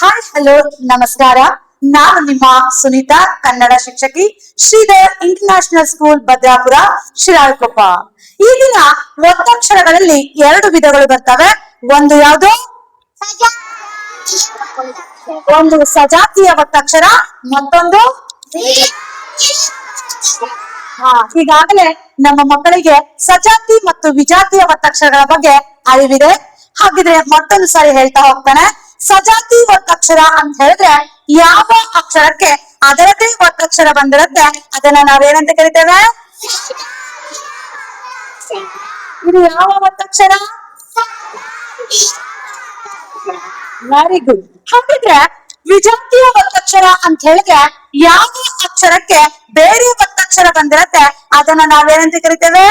Hi hello ನಮಸ್ಕಾರ. ನಾನು ನಿಮ್ಮ ಸುನೀತಾ, ಕನ್ನಡ ಶಿಕ್ಷಕಿ, ಶ್ರೀಧರ್ ಇಂಟರ್ನ್ಯಾಷನಲ್ ಸ್ಕೂಲ್ ಭದ್ರಾಪುರ, ಶಿರಾಳಕೊಪ್ಪ. ಈ ದಿನ ಒತ್ತಕ್ಷರಗಳಲ್ಲಿ ಎರಡು ವಿಧಗಳು ಬರ್ತವೆ. ಒಂದು ಯಾವುದು? ಒಂದು ಸಜಾತಿಯ ಒತ್ತಕ್ಷರ ಮತ್ತೊಂದು? ಈಗಾಗಲೇ ನಮ್ಮ ಮಕ್ಕಳಿಗೆ ಸಜಾತಿ ಮತ್ತು ವಿಜಾತಿಯ ಒತ್ತಕ್ಷರಗಳ ಬಗ್ಗೆ ಅರಿವಿದೆ. ಹಾಗಿದ್ರೆ ಮತ್ತೊಂದು ಸಾರಿ ಹೇಳ್ತಾ ಹೋಗ್ತಾನೆ. ಸಜಾತಿ ಒತ್ತಕ್ಷರ ಅಂತ ಹೇಳಿದ್ರೆ ಯಾವ ಅಕ್ಷರಕ್ಕೆ ಅದರದೇ ಒತ್ತಕ್ಷರ ಬಂದಿರುತ್ತೆ, ಅದನ್ನ ನಾವೇನಂತ ಕರಿತೇವೆ? ಇದು ಯಾವ ಒತ್ತಕ್ಷರ ವೆರಿ ಗುಡ್ ಹಾಗಿದ್ರೆ ವಿಜಾತಿಯ ಒತ್ತಕ್ಷರ ಅಂತ ಹೇಳಿದ್ರೆ ಯಾವ ಅಕ್ಷರಕ್ಕೆ ಬೇರೆ ಒತ್ತಕ್ಷರ ಬಂದಿರತ್ತೆ, ಅದನ್ನ ನಾವೇನಂತ ಕರಿತೇವೆ?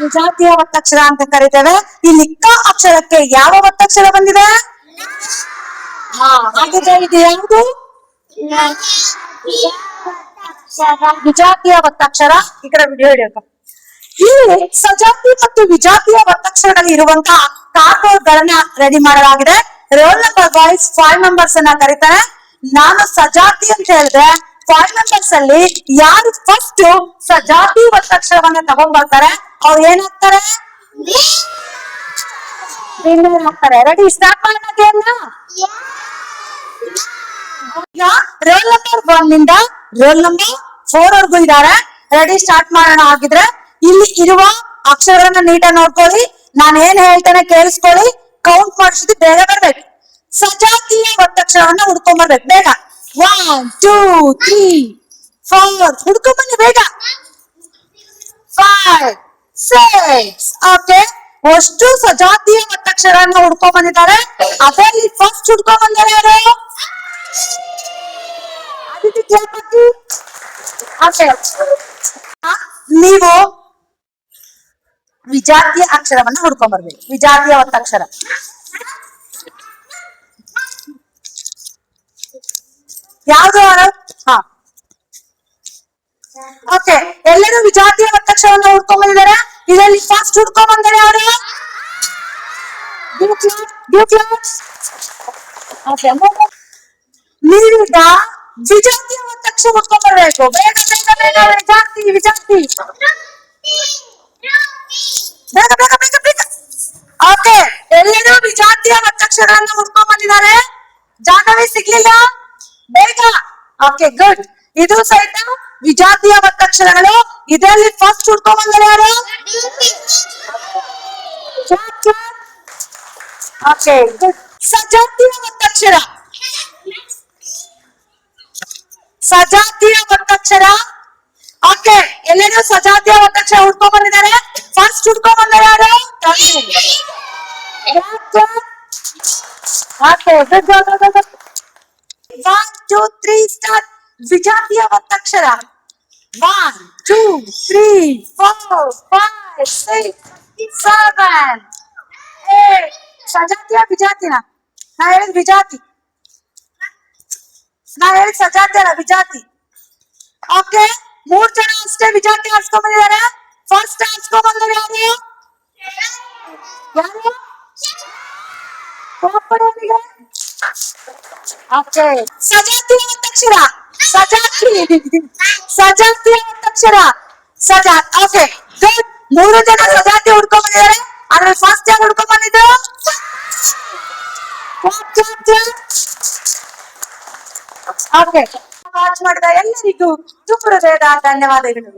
ವಿಜಾತಿಯ ಒತ್ತಕ್ಷರ ಅಂತ ಕರಿತೇವೆ. ಈ ಲಿಕ್ಕ ಅಕ್ಷರಕ್ಕೆ ಯಾವ ಒತ್ತಕ್ಷರ ಬಂದಿದೆ? ಇದು ಯಾವುದು? ವಿಜಾತಿಯ ಒತ್ತಕ್ಷರ. ಈ ಕಡೆ ವಿಡಿಯೋ ಹಿಡಿಯಪ್ಪ ಇಲ್ಲಿ ಸಜಾತಿ ಮತ್ತು ವಿಜಾತಿಯ ಒತ್ತಕ್ಷರಗಳಲ್ಲಿ ಇರುವಂತಹ ಕಾರ್ಡ್ಬೋರ್ಡ್ ಗಳನ್ನ ರೆಡಿ ಮಾಡಲಾಗಿದೆ. Roll number wise five members ಅನ್ನ ಕರೀತಾರೆ. ನಾನು ಸಜಾತಿ ಅಂತ ಹೇಳಿದ್ರೆ ಫೈವ್ ಮೆಂಬರ್ಸ್ ಅಲ್ಲಿ ಯಾರು ಫಸ್ಟ್ ಸಜಾತಿ ಒತ್ತಕ್ಷರವನ್ನ ತಗೊಂಡ್ಬರ್ತಾರೆ, ಅವ್ರು ಏನಾಗ್ತಾರೆ? ಆಗ್ತಾರೆ. ರೆಡಿ ಸ್ಟಾರ್ಟ್ ಮಾಡೋಣ ರೋಲ್ ನಂಬರ್ ಒನ್ನಿಂದ ರೋಲ್ ನಂಬರ್ ಫೋರ್ ವರ್ಗೂ ಇದಾರೆ ರೆಡಿ ಸ್ಟಾರ್ಟ್ ಮಾಡೋಣ ಆಗಿದ್ರೆ ಇಲ್ಲಿ ಇರುವ ಅಕ್ಷರಗಳನ್ನ ನೀಟಾಗಿ ನೋಡ್ಕೊಳ್ಳಿ. ನಾನು ಏನ್ ಹೇಳ್ತೇನೆ ಕೇಳಿಸ್ಕೊಳ್ಳಿ. ಕೌಂಟ್ ಮಾಡಿಸಿದ್ದು ಬೇಗ ಬರ್ಬೇಕು. ಸಜಾತಿಯ ಒತ್ತಕ್ಷರವನ್ನ ಹುಡ್ಕೊಂಡ್ ಬರ್ಬೇಕು, ಬೇಗ. ಒನ್ ಟೂ ತ್ರೀ ಫೋರ್ ಹುಡ್ಕೊಂಡ್ ಬನ್ನಿ ಬೇಗ. ಫೈವ್ ಸಿಕ್ಸ್ ಓಕೆ ಅಷ್ಟು ಸಜಾತಿಯ ಒತ್ತಕ್ಷರವನ್ನ ಹುಡ್ಕೊಂಡ್ ಬಂದಿದ್ದಾರೆ. ಅದರಲ್ಲಿ ಫಸ್ಟ್ ಹುಡ್ಕೊಂಡ್ ಜಯಪತಿ ಓಕೆ ನೀವು ವಿಜಾತಿಯ ಅಕ್ಷರವನ್ನ ಹುಡ್ಕೊಂಡ್ ಬರ್ಬೇಕು. ವಿಜಾತಿಯ ಒತ್ತಕ್ಷರ. ಯಾವ್ದು ಯಾರು ಹಾ. ಓಕೆ ಎಲ್ಲರೂ ವಿಜಾತಿಯ ಒತ್ತಕ್ಷರವನ್ನ ಹುಡ್ಕೊಂಡ್ ಬಂದಿದ್ದಾರೆ ಇದರಲ್ಲಿ ಫಸ್ಟ್ ಹುಡ್ಕೊಂಡ್ ಬಂದರೆ ಯಾರು ಓಕೆ ನೀವೀಗ ವಿಜಾತಿಯ ಒತ್ತಕ್ಷರ ಹುಡ್ಕೊಂಡ್ ಬರ್ಬೇಕು ಬೇಗ ಬೇಗ ಬೇಗ ವಿಜಾತಿ ವಿಜಾತಿ ಬೇಗ ಬೇಗ ಬೇಗ ಬೇಗ. ಓಕೆ ಎಲ್ಲರೂ ವಿಜಾತಿಯ ಒತ್ತಕ್ಷರವನ್ನು ಹುಡ್ಕೊಂಡ್ ಬಂದಿದ್ದಾರೆ ಜಾಗವೇ ಸಿಗ್ಲಿಲ್ಲ. ಬೇಗ. ಓಕೆ ಗುಡ್ ಇದು ಸಹಿತ ವಿಜಾತಿಯ ಒತ್ತಕ್ಷರಗಳು ಇದರಲ್ಲಿ ಫಸ್ಟ್ ಹುಡ್ಕೊಂಡ್ ಬಂದರೆ ಯಾರು? ಓಕೆ ಗುಡ್ ಸಜಾತಿಯ ಒತ್ತಕ್ಷರ ಸಜಾತಿಯ ಒತ್ತಕ್ಷರ ಓಕೆ ಎಲ್ಲರೂ ಸಜಾತಿಯ ಒತ್ತಕ್ಷರ ಹುಡ್ಕೊಂಡ್ ಬಂದಿದ್ದಾರೆ ಫಸ್ಟ್ ಹುಡ್ಕೊಂಡ್ ಬಂದರೆ ಯಾರು okay good good one two three start ವಿಜಾತಿಯ ಒತ್ತಕ್ಷರ one two three four five six seven eight ಸಜಾತಿಯ ವಿಜಾತಿನ ನಾ ಹೇಳಿದ್ ವಿಜಾತಿ ನಾ ಹೇಳಿದ್ ಸಜಾತಿ ಅಲ್ಲ ವಿಜಾತಿ ಓಕೆ ಮೂರ್ ಜನ ಅಷ್ಟೇ ವಿಜಾತಿ ಆಡ್ಸ್ಕೊಂಡ್ ಬಂದಿದ್ದಾರೆ ಫಸ್ಟ್ ಆಡ್ಸ್ಕೊಂಡ್ ಬಂದ್ರೆ ಯಾರು ಯಾರು ಕೋಪಡೋನಿಗೆ ಓಕೆ ಸಜಾತಿ ಒತ್ತಕ್ಷರ ಸಜಾತಿ ಸಜಾತಿ ಒತ್ತಕ್ಷರ ಸಜಾ ಓಕೆ ಗುಡ್ ಮೂರು ಜನ ಸಜಾತಿ ಹುಡ್ಕೊಂಡ್ ಬಂದಿದ್ದಾರೆ ಅದ್ರಲ್ಲಿ ಫಸ್ಟ್ ಯಾರು ಹುಡ್ಕೊಂಡ್ ಬಂದಿದ್ದು ಓಕೆ ವಾಚ್ ಮಾಡಿದ ಎಲ್ಲರಿಗೂ ತುಂಬ ಹೃದಯದ ಧನ್ಯವಾದಗಳು.